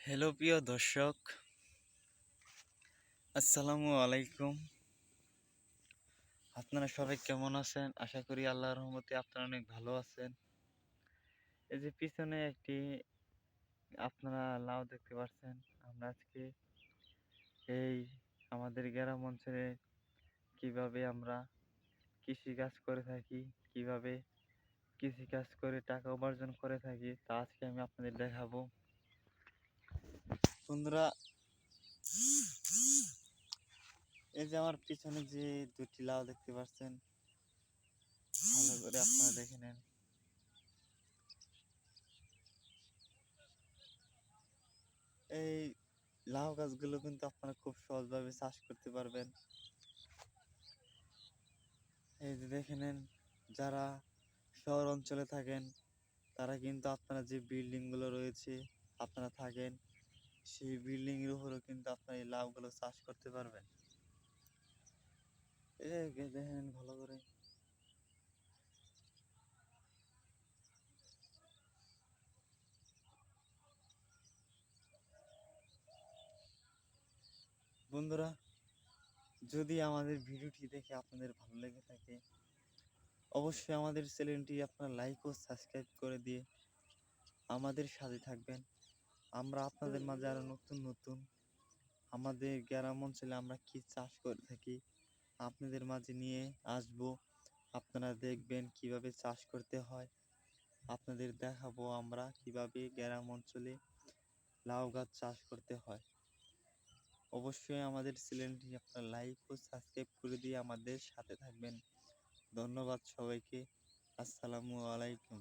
Hello প্রিয় দর্শক, আসসালামু আলাইকুম। আপনারা সবাই কেমন আছেন? আশা করি আল্লাহর রহমতে আপনারা অনেক ভালো আছেন। এই যে পিছনে একটি, আপনারা লাউ দেখতে পাচ্ছেন। আমরা আজকে এই আমাদের গ্রাম অঞ্চলে কীভাবে আমরা কৃষি কাজ করে থাকি, কীভাবে কৃষি কাজ করে টাকা উপার্জন করে থাকি, তা আজকে আমি আপনাদের দেখাবো। বন্ধুরা, এই যে আমার পিছনে যে দুটি লাউ দেখতে পাচ্ছেন, ভালো করে আপনারা দেখে নেন। এই লাউ গাছগুলো কিন্তু আপনারা খুব সহজভাবে চাষ করতে পারবেন। এই যে দেখে নেন, যারা শহর অঞ্চলে থাকেন, তারা কিন্তু আপনারা যে বিল্ডিংগুলো রয়েছে, আপনারা থাকেন সেই বিল্ডিং এর উপরেও কিন্তু আপনারা এই লাউগুলো চাষ করতে পারবেন। যে দেখেন ভালো করে। বন্ধুরা, যদি আমাদের ভিডিওটি দেখে আপনাদের ভালো লেগে থাকে, অবশ্যই আমাদের চ্যানেলটি আপনারা লাইক ও সাবস্ক্রাইব করে দিয়ে আমাদের সাথে থাকবেন। আমরা আপনাদের মাঝে আরও নতুন নতুন। আমাদের গ্রাম অঞ্চলে আমরা কি চাষ করে থাকি, আপনাদের মাঝে নিয়ে আসব। আপনারা দেখবেন কীভাবে চাষ করতে হয়। আপনাদের দেখাবো আমরা কীভাবে গ্রাম অঞ্চলে লাউ গাছ চাষ করতে হয়। অবশ্যই আমাদের চ্যানেলটি আপনার লাইক ও সাবস্ক্রাইব করে দিয়ে আমাদের সাথে থাকবেন। ধন্যবাদ সবাইকে। আসসালামু আলাইকুম।